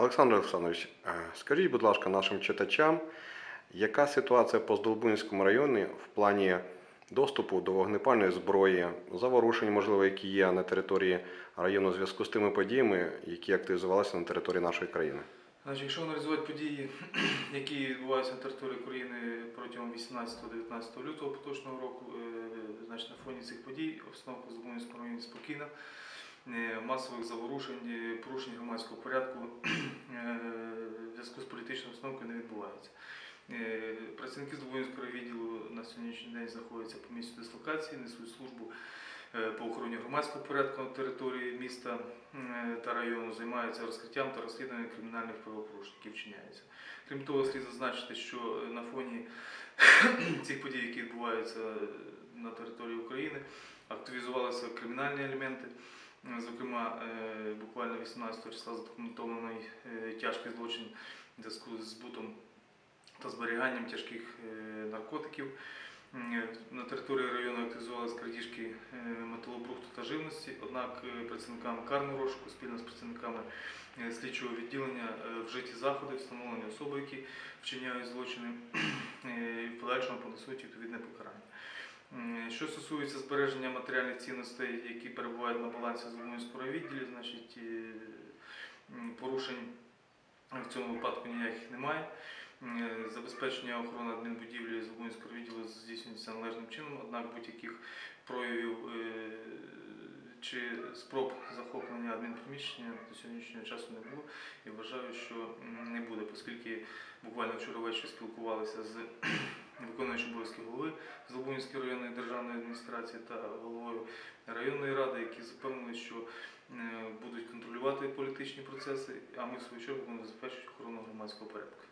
Олександр Олександрович, е, скажіть, будь ласка, нашим читачам, яка ситуація по Здолбунському районі в плані доступу до вогнепальної зброї, заворушень, можливо, які є на території району в зв'язку з тими подіями, які активізувалися на території нашої країни? Якщо аналізувати події, які відбуваються на території України протягом 18-19 лютого поточного року, е, значить на фоні цих подій обстановка в Зубунському районі спокійна, Е, масових заворушень, порушень громадського порядку е, в зв'язку з політичною обстановкою не відбувається. Е, Працівники Здобунського відділу на сьогоднішній день знаходяться по місцю дислокації, несуть службу е, по охороні громадського порядку на території міста е, та району, займаються розкриттям та розслідуванням кримінальних правопорушень, які вчиняються. Крім того, слід зазначити, що на фоні цих подій, які відбуваються на території України, активізувалися кримінальні елементи. Е, Зокрема, е, буквально 18 числа задокументований е, тяжкий злочин в зв'язку з збутом та зберіганням тяжких е, наркотиків. На території району активізувалися крадіжки е, металобрухту та живності, однак е, працівниками карного розшуку спільно з працівниками е, слідчого відділення е, вжиті заходи, встановлені особи, які вчиняють злочини, е, і в подальшому понесуть відповідне покарання. Що стосується збереження матеріальних цінностей, які перебувають на балансі Зуманського відділі, значить е, порушень в цьому випадку ніяких немає. Забезпечення охорони адмінбудівлі Злобунського відділу здійснюється належним чином, однак будь-яких проявів е, чи спроб захоплення адмінприміщення до сьогоднішнього часу не було і вважаю, що не буде, оскільки буквально вчора ввечері спілкувалися з виконуючим обов'язки голови Злобунської районної державної адміністрації та головою районної ради, які запевнили, що е, будуть контролювати політичні процеси, а ми в свою чергу будемо забезпечувати охорону громадського порядку.